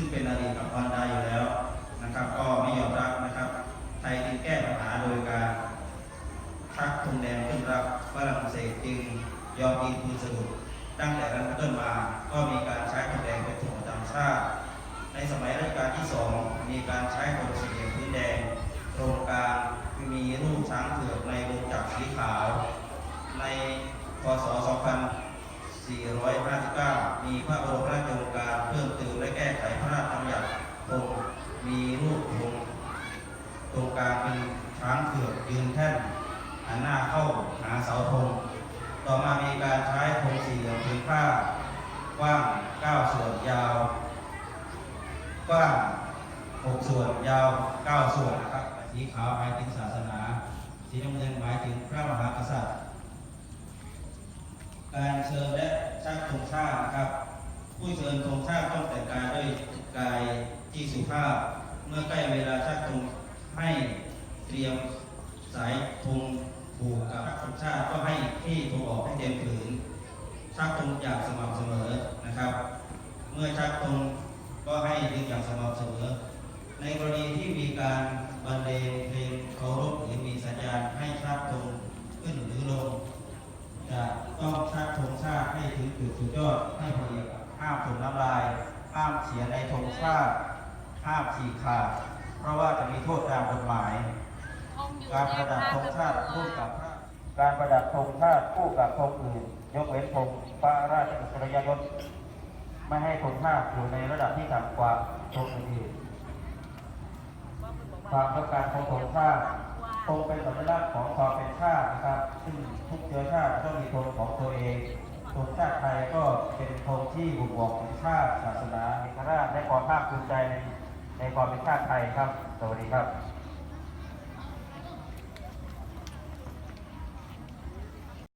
ซึ่งเป็นอดีตกับวันดาอยู่แล้วนะครับ ก็ไม่ยอมรับนะครับ ไทยจึงแก้ปัญหาโดยการชักธงแดงขึ้นรับฝรั่งเศสจึงยอมยิงปืนสรุปตั้งแต่นั้นเป็นต้นมาก็มีการใช้ธงแดงเป็นธงประจำชาติ ในสมัยรัชกาลที่สองมีการใช้ธงสี่เหลี่ยมพื้นแดงตรงกลางมีรูปช้างเผือกในวงจักรสีขาว ในพศ 2459 มีพระบรมราชโองการเพิ่มเติมและแก้ไขพระราชบัญญัติธงมีรูปธง ตรงกลางเป็นช้างเผือก ยืนแท่นหันหน้าเข้าหาเสาธงต่อมามีการใช้ธงสี่เหลี่ยมผืนผ้ากว้าง 9 ส่วนยาว กว้าง 6 ส่วนยาว 9 ส่วนนะครับสีขาวหมายถึงศาสนา สีน้ำเงินหมายถึงพระมหากษัตริย์ การเชิญและชักธงชาตินะครับ ผู้เชิญธงชาติต้องแต่งกายด้วยกายที่สุภาพ เมื่อใกล้เวลาชักธงให้เตรียมสายธงผูกกับธง ชาติก็ให้ที่ธงออกให้เต็มผืน ชักธงอย่างสม่ำเสมอนะครับ เมื่อชักธงก็ให้ดึงอย่างสม่ำเสมอ ในกรณีที่มีการบรรเลงเพลงเคารพหรือมีสัญญาณให้ชักธงขึ้นหรือลงจะต้องชักธงชาติให้ถึงจุดสุดยอดให้พอดีห้ามถุงน้ำลาย ห้ามเขียในธงชาติห้ามฉีกขาด เพราะว่าจะมีโทษตามกฎหมาย การประดับธงชาติร่วมกับพระ การประดับธงชาติคู่กับธงอื่น ยกเว้นธงพระราชอิสริยยศไม่ให้ธงชาติอยู่ในระดับที่ต่ำกว่าธงอื่นความต้องการของธงชาติธงเป็นสัญลักษณ์ของความเป็นชาตินะครับ ซึ่งทุกเชื้อชาติต้องมีธงของตัวเองธงชาติไทยก็เป็นธงที่บ่งบอกถึงชาติศาสนาเอกราชและความภาคภูมิใจในในความเป็นชาติไทยครับ สวัสดีครับ